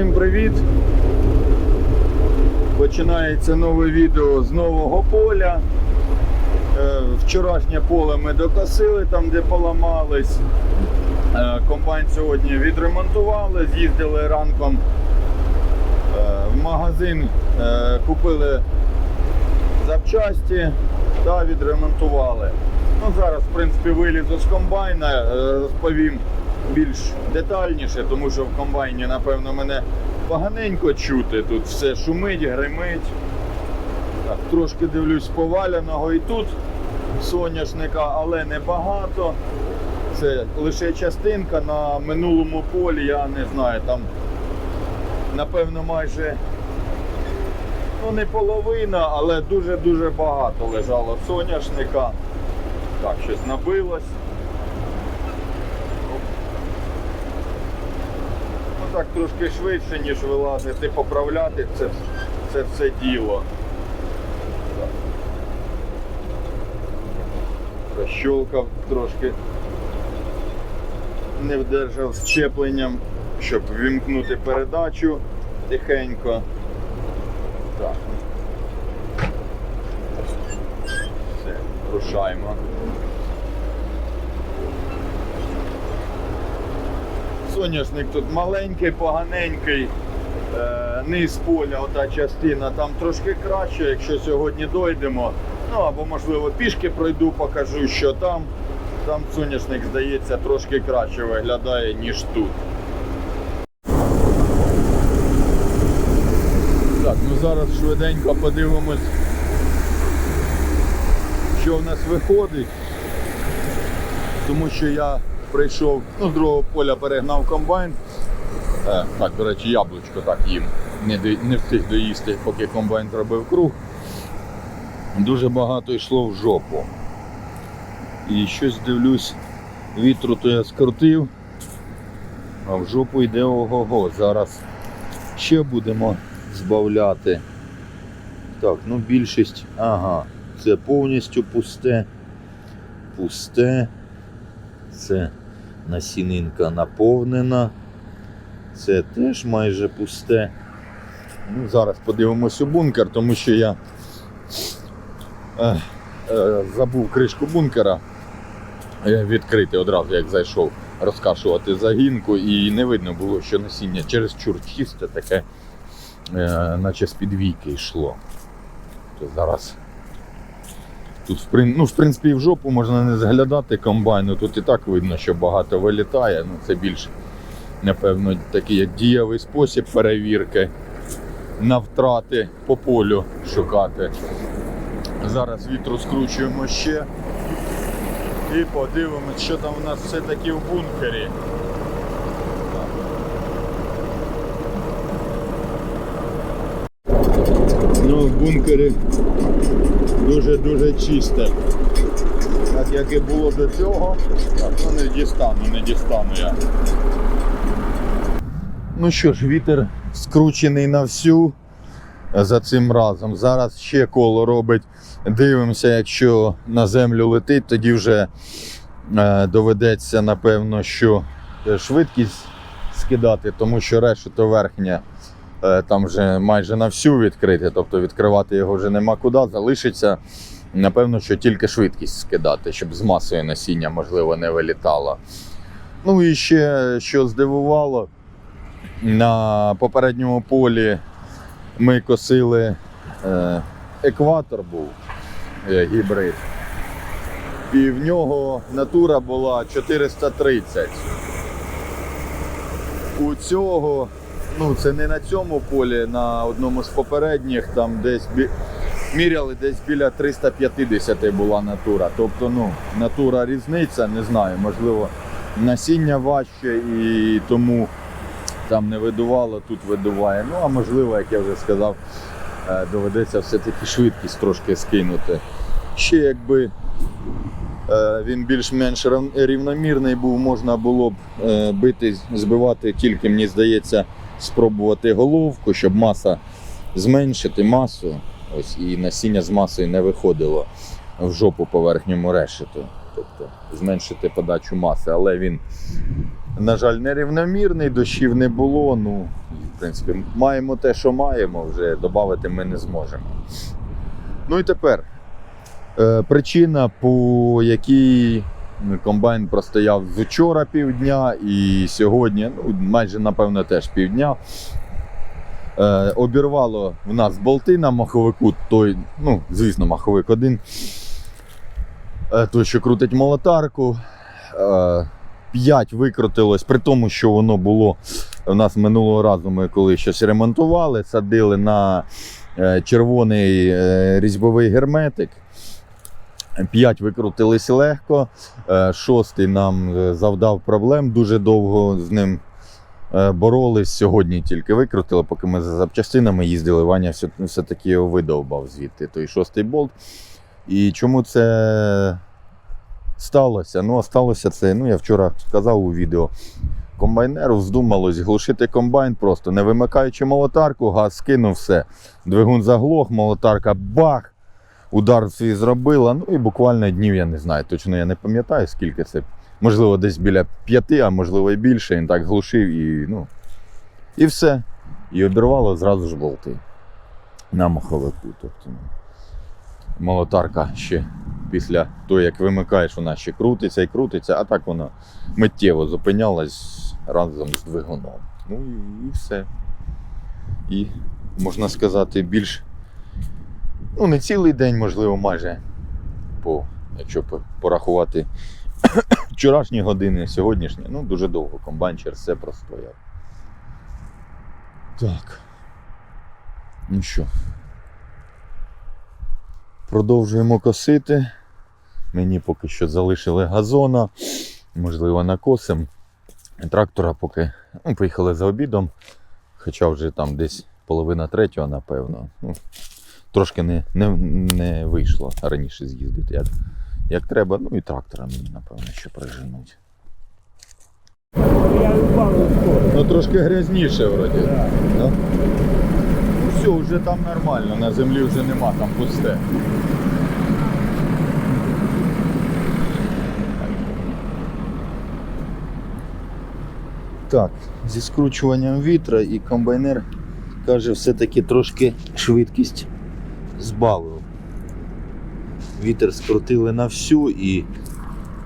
Всім привіт! Починається нове відео з нового поля. Е, Вчорашнє поле ми докосили там, де поламались. Е, Комбайн сьогодні відремонтували, з'їздили ранком е, в магазин, купили запчасті та відремонтували. Ну, зараз, в принципі, вилізу з комбайна, розповім більш детальніше, тому що в комбайні, напевно, мене поганенько чути. Тут все шумить, гримить. Так, трошки дивлюсь поваляного і тут соняшника, але небагато. Це лише частинка на минулому полі, я не знаю, там напевно майже ну не половина, але дуже-дуже багато лежало соняшника. Так, щось набилось. Так трошки швидше, ніж вилазити, поправляти це, це все діло. Так. Трошки. Не вдержав щепленням, щоб вімкнути передачу тихенько. Так. Все, рушаємо. Соняшник тут маленький, поганенький. Е, низ поля, ота частина там трошки краще, якщо сьогодні дойдемо. Ну або можливо пішки пройду, покажу, що там. Там соняшник, здається, трошки краще виглядає, ніж тут. Так, ну зараз швиденько подивимось, що в нас виходить. Тому що я прийшов, ну, з другого поля перегнав комбайн. Е, так, до речі, яблучко так їм. Не, не встиг доїсти, поки комбайн зробив круг. Дуже багато йшло в жопу. І щось дивлюсь, вітру то я скрутив, а в жопу йде ого-го. Зараз ще будемо збавляти. Так, ну більшість, ага, це повністю пусте. Пусте. Це насінинка наповнена. Це теж майже пусте. Ну, зараз подивимось у бункер, тому що я е, е, забув кришку бункера е, відкрити одразу, як зайшов розкашувати загінку, і не видно було, що насіння через чур чисте таке, е, наче з підвійки йшло. То зараз тут, ну, в принципі, і в жопу можна не зглядати комбайну. Тут і так видно, що багато вилітає. Ну, це більш, напевно, такий як дієвий спосіб перевірки на втрати по полю шукати. Зараз вітру скручуємо ще і подивимось, що там у нас все-таки в бункері. Ну, в бункері дуже-дуже чисте. Так як і було до цього. Так, ну не дістану, не дістану я. Ну що ж, вітер скручений на всю за цим разом. Зараз ще коло робить. Дивимося, якщо на землю летить, тоді вже е, доведеться, напевно, що е, швидкість скидати, тому що решето верхня там вже майже на всю відкрити, тобто відкривати його вже нема куди, залишиться. Напевно, що тільки швидкість скидати, щоб з масою насіння, можливо, не вилітало. Ну і ще що здивувало, на попередньому полі ми косили е, екватор був е, гібрид. І в нього натура була 430. У цього, ну це не на цьому полі, на одному з попередніх, там десь бі... міряли десь біля 350 була натура. Тобто, ну, натура різниця, не знаю, можливо, насіння важче і тому там не видувало, тут видуває. Ну, а можливо, як я вже сказав, е, доведеться все-таки швидкість трошки скинути. Ще якби е, він більш-менш рівномірний був, можна було б е, бити, збивати тільки, мені здається, спробувати головку, щоб маса зменшити масу. Ось, і насіння з масою не виходило в жопу по верхньому решету. Тобто зменшити подачу маси, але він на жаль, нерівномірний, дощів не було. Ну, принципі, маємо те, що маємо, вже додати ми не зможемо. Ну і тепер е, причина, по якій комбайн простояв з вчора півдня і сьогодні, ну, майже напевно теж півдня. Е, обірвало в нас болти на маховику, той, ну, звісно, маховик один. Е, той, що крутить молотарку. Е, 5 викрутилось, при тому, що воно було у нас минулого разу. Ми коли щось ремонтували, садили на е, червоний е, різьбовий герметик. 5 викрутились легко. Е, Шостий нам е, завдав проблем. Дуже довго з ним е, боролись. Сьогодні тільки викрутили, поки ми за запчастинами їздили. Ваня все- все-таки його видовбав звідти, той шостий болт. І чому це сталося? Ну, а сталося це, ну я вчора сказав у відео. Комбайнеру вздумалось глушити комбайн просто, не вимикаючи молотарку, газ скинув все. Двигун заглох, молотарка бах! Удар свій зробила. Ну і буквально днів я не знаю. Точно я не пам'ятаю, скільки це. Можливо, десь біля п'яти, а можливо і більше. Він так глушив і, ну, і все. І обірвало зразу ж болти на маховику. Тобто, ну, молотарка ще після того, як вимикаєш, вона ще крутиться і крутиться, а так вона миттєво зупинялась разом з двигуном. Ну і, і все. І, можна сказати, більш. Ну, не цілий день, можливо, майже. По, якщо порахувати вчорашні години, сьогоднішні, ну дуже довго комбайн через все простояв. Так. Ну що. Продовжуємо косити. Мені поки що залишили газона. Можливо, накосим. Трактора поки ну, поїхали за обідом. Хоча вже там десь половина третього, напевно. Ну, трошки не, не, не вийшло раніше з'їздити. Як, як треба, ну і трактора мені, напевно, ще приженуть. Ну трошки грязніше вроді. Да? Ну все, вже там нормально, на землі вже нема, там пусте. Так, зі скручуванням вітра і комбайнер каже, все-таки трошки швидкість збавив. Вітер скрутили на всю і,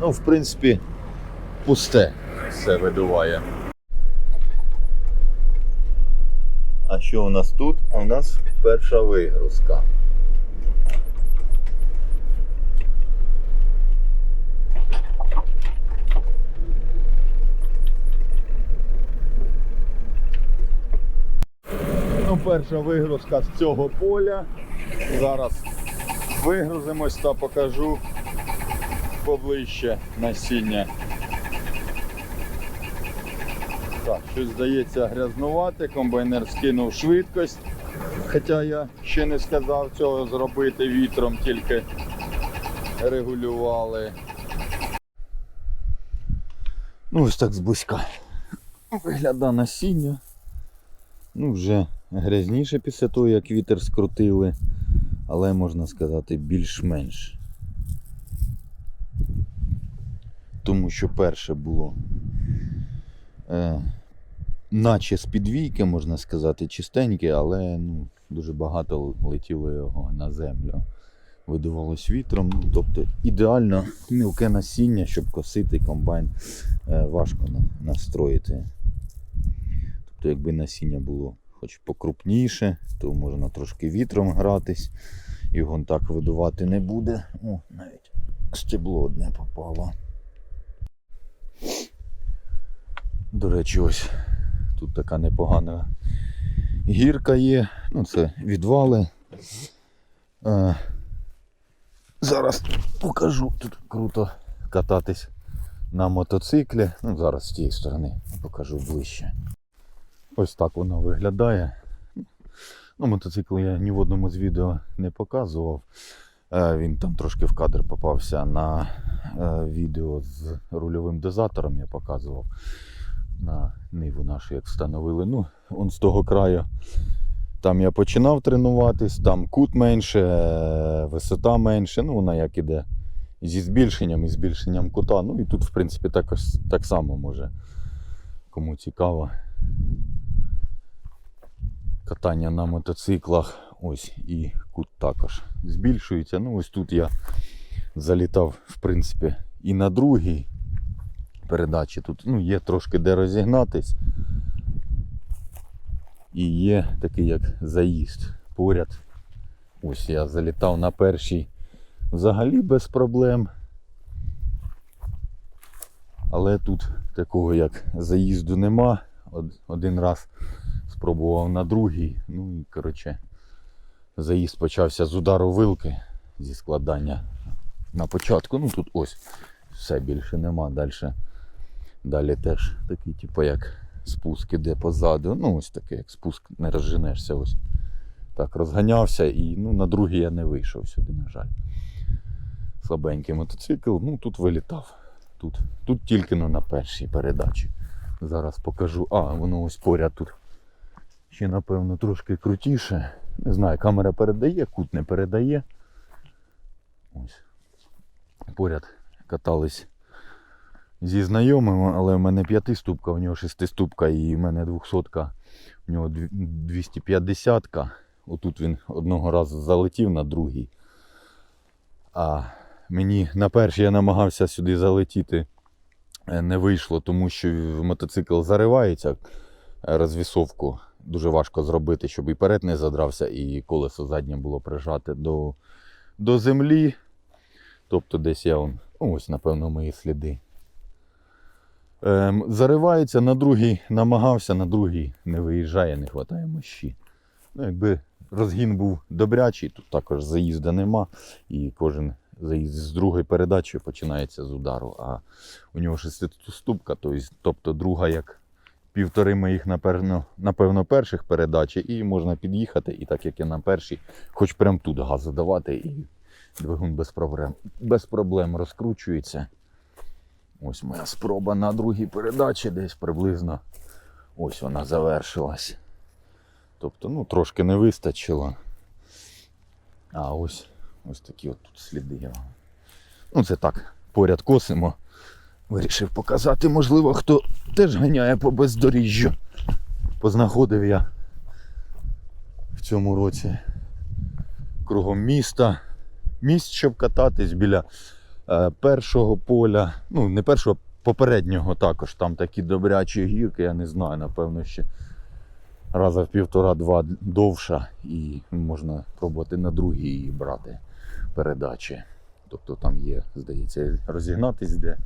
ну, в принципі, пусте все видуває. А що у нас тут? У нас перша вигрузка. Ну, перша вигрузка з цього поля. Зараз вигрузимось та покажу поближче насіння. Так, щось здається грязнувати, комбайнер скинув швидкость. Хоча я ще не сказав цього зробити вітром, тільки регулювали. Ну, ось так зблизька. Виглядає насіння. Ну, вже грязніше після того, як вітер скрутили, але можна сказати більш-менш. Тому що перше було е, наче з підвійки, можна сказати, чистеньке, але ну, дуже багато летіло його на землю. Видувалось вітром. Ну, тобто ідеально мілке насіння, щоб косити комбайн е, важко на, настроїти. Тобто, якби насіння було хоч покрупніше, то можна трошки вітром гратись, його так видувати не буде. О, навіть стебло одне попало. До речі, ось тут така непогана гірка є. Ну, це відвали. Е, зараз покажу. Тут круто кататись на мотоциклі. Ну, зараз з тієї сторони покажу ближче. Ось так воно виглядає. Ну, мотоцикл я ні в одному з відео не показував. Е, Він там трошки в кадр попався на е, відео з рульовим дозатором я показував на ниву нашу, як встановили. Ну, он з того краю. Там я починав тренуватись, там кут менше, е, висота менше. Ну, вона як іде зі збільшенням і збільшенням кута. Ну і тут, в принципі, також так само може. Кому цікаво. Катання на мотоциклах. Ось і кут також збільшується. Ну, ось тут я залітав, в принципі, і на другій передачі. Тут ну, є трошки де розігнатись. І є такий як заїзд поряд. Ось я залітав на першій взагалі без проблем. Але тут такого як заїзду нема. Один раз спробував на другий. Ну і коротше, заїзд почався з удару вилки зі складання на початку. Ну тут ось все більше нема. Далі, далі теж такий, типу, як спуск іде позаду. Ну, ось такий, як спуск, не розженешся. Ось так розганявся і ну, на другий я не вийшов сюди, на жаль. Слабенький мотоцикл, ну тут вилітав. Тут, тут тільки ну, на першій передачі. Зараз покажу. А, воно ось поряд тут. Ще, напевно, трошки крутіше. Не знаю, камера передає, кут не передає. Ось. Поряд катались зі знайомим, але в мене п'ятиступка, у нього шестиступка і в мене двохсотка, у нього 250-ка. Отут він одного разу залетів на другий. А мені на перший я намагався сюди залетіти. е, Не вийшло, тому що мотоцикл заривається. е, Розвісовку дуже важко зробити, щоб і перед не задрався, і колесо заднє було прижате до, до землі. Тобто десь я он, ну, ось, напевно, мої сліди. Ем, заривається, на другий намагався, на другий не виїжджає, не вистачає мощі. Ну, якби розгін був добрячий, тут також заїзду нема. І кожен заїзд з другої передачі починається з удару. А у нього шестиступка, тобто друга як півтори моїх, напевно, напевно, перших передач, і можна під'їхати, і так як я на першій, хоч прям тут газу давати, і двигун без проблем, без проблем розкручується. Ось моя спроба на другій передачі, десь приблизно ось вона завершилась. Тобто, ну, трошки не вистачило. А ось ось такі от тут сліди. Ну, це так, поряд косимо. Вирішив показати, можливо, хто теж ганяє по бездоріжжю. Познаходив я в цьому році кругом міста. Місць, щоб кататись біля е, першого поля. Ну, не першого, попереднього також. Там такі добрячі гірки, я не знаю, напевно, ще раза в півтора-два довша, і можна пробувати на другій її брати передачі. Тобто там є, здається, розігнатись де.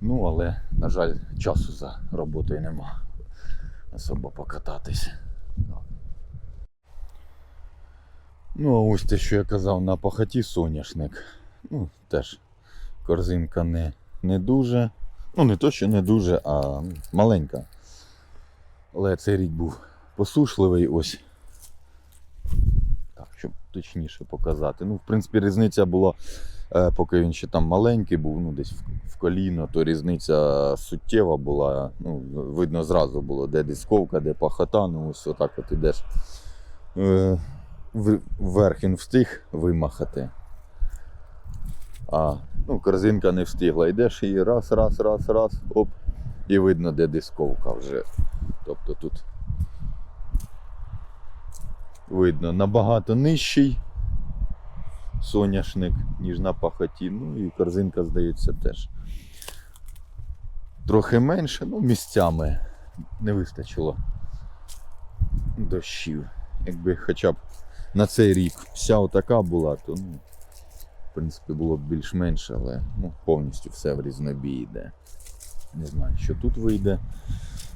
Ну, але, на жаль, часу за роботою нема. Особо покататись. Ну, а ось те, що я казав на пахоті соняшник. Ну, теж корзинка не, не дуже. Ну, не то, що не дуже, а маленька. Але цей рік був посушливий ось. Так, щоб точніше показати. Ну, в принципі, різниця була, поки він ще там маленький був, ну десь в, коліно, то різниця суттєва була. Ну, видно зразу було, де дисковка, де пахота, ну ось отак от ідеш. Е, вверх він встиг вимахати. А ну, корзинка не встигла. Йдеш і раз, раз, раз, раз, оп, і видно, де дисковка вже. Тобто тут видно набагато нижчий соняшник, ніж на пахоті. Ну і корзинка, здається, теж трохи менше, ну місцями не вистачило дощів. Якби хоча б на цей рік вся отака була, то ну, в принципі було б більш-менш, але ну, повністю все в різнобій йде. Не знаю, що тут вийде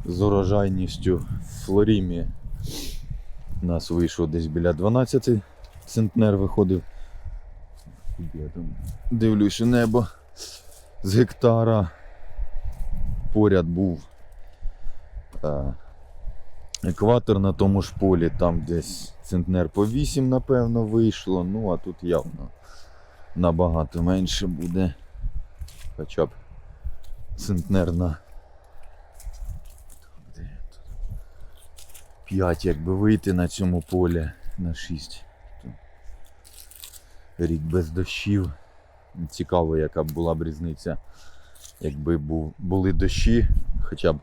з урожайністю. В Флорімі у нас вийшло десь біля 12 центнер виходив. Я там дивлюсь небо з гектара. Поряд був е, екватор на тому ж полі, там десь центнер по 8, напевно, вийшло. Ну, а тут явно набагато менше буде. Хоча б центнер на 5, якби вийти на цьому полі на 6. Рік без дощів. Цікаво, яка б була б різниця, якби були дощі, хоча б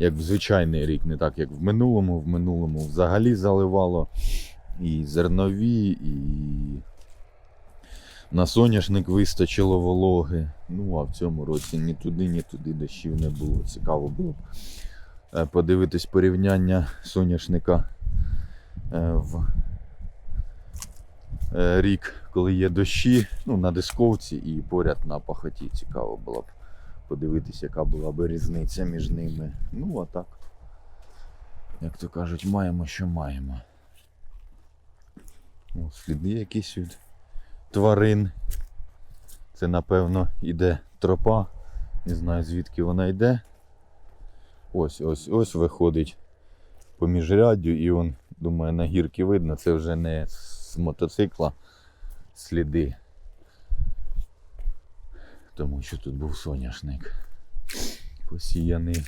як в звичайний рік, не так як в минулому. В минулому взагалі заливало і зернові, і на соняшник вистачило вологи. Ну а в цьому році ні туди, ні туди дощів не було. Цікаво було б е, подивитись порівняння соняшника е, в рік, коли є дощі, ну, на дисковці і поряд на пахоті. Цікаво було б подивитись, яка була б різниця між ними. Ну, а так, як то кажуть, маємо, що маємо. О, сліди якісь від тварин. Це, напевно, іде тропа. Не знаю звідки вона йде. Ось, ось, ось виходить по міжряддю і он, думаю, на гірки видно, це вже не мотоцикла сліди. Тому що тут був соняшник посіяний.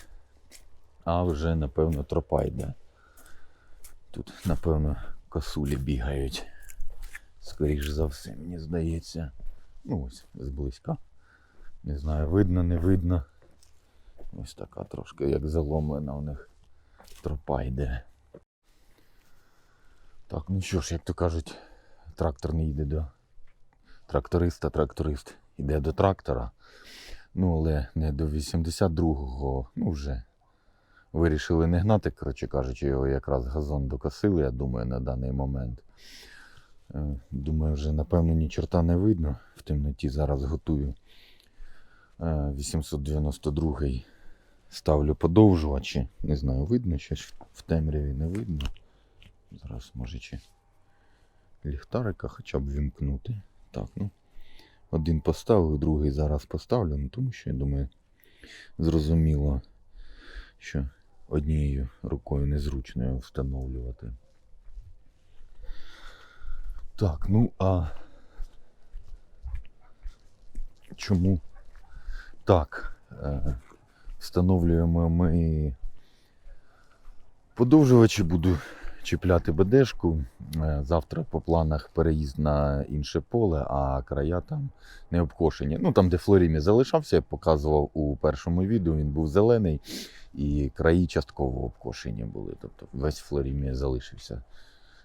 А вже, напевно, тропа йде. Тут, напевно, косулі бігають. Скоріш за все, мені здається. Ну ось, зблизька. Не знаю, видно, не видно. Ось така трошки як заломлена у них тропа йде. Так, ну що ж, як то кажуть, трактор не йде до тракториста, тракторист йде до трактора. Ну, але не до 82-го, ну вже вирішили не гнати, коротше кажучи, його якраз газон докосили, я думаю, на даний момент. Е, Думаю, вже напевно ні чорта не видно. В темноті зараз готую. Е, 892-й ставлю подовжувачі. Не знаю, видно щось в темряві не видно. Зараз може чи ліхтарика хоча б вімкнути. Так, ну. Один поставив, другий зараз поставлю, ну тому що я думаю, зрозуміло, що однією рукою незручно його встановлювати. Так, ну а чому так? Е, встановлюємо ми подовжувачі, буду чіпляти БДшку. Е, Завтра по планах переїзд на інше поле, а края там не обкошені. Ну там, де Флорімі залишався, я показував у першому відео, він був зелений і краї частково обкошені були. Тобто весь Флорімі залишився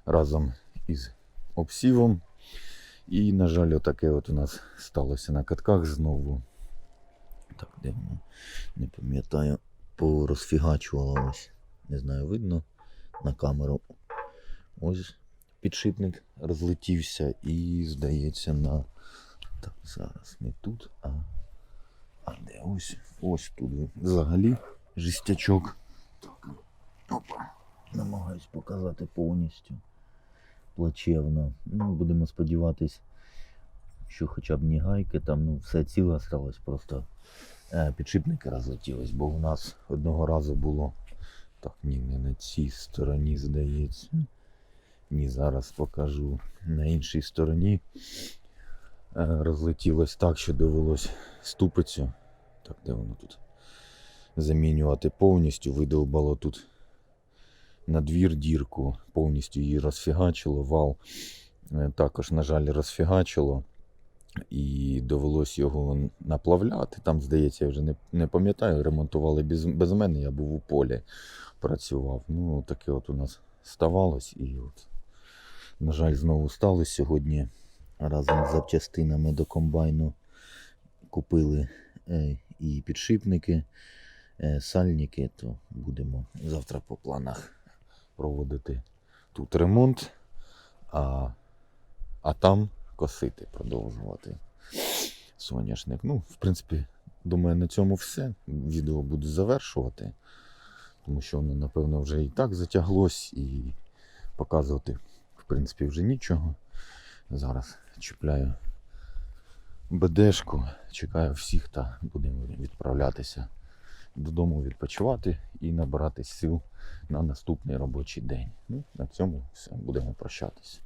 разом із обсівом. І, на жаль, отаке от у нас сталося на катках знову. Так, де? Не пам'ятаю, порозфігачувало ось. Не знаю, видно на камеру. Ось підшипник розлетівся і, здається, на. Так, зараз не тут, а. А де ось? Ось тут взагалі жестячок. Так. Опа. Намагаюсь показати повністю плачевно. Ну, будемо сподіватись, що хоча б ні гайки, там ну, все ціле сталося, просто е, підшипники розлетілись, бо у нас одного разу було. Так, ні, не на цій стороні, здається. Ні, зараз покажу. На іншій стороні е, розлетілось так, що довелось ступицю. Так, де воно тут? Замінювати повністю, видовбало тут на двір дірку, повністю її розфігачило, вал е, також, на жаль, розфігачило. І довелось його наплавляти. Там, здається, я вже не, не пам'ятаю, ремонтували без, без мене, я був у полі, працював. Ну, таке от у нас ставалось. І от, на жаль, знову сталося сьогодні. Разом з запчастинами до комбайну купили е, і підшипники, е, сальники, то будемо завтра по планах проводити тут ремонт, а, а там косити, продовжувати соняшник. Ну, в принципі, думаю, на цьому все. Відео буду завершувати, тому що воно, напевно, вже і так затяглось, і показувати, в принципі, вже нічого. Зараз чіпляю БДшку, чекаю всіх та будемо відправлятися додому відпочивати і набирати сил на наступний робочий день. Ну, на цьому все, будемо прощатися.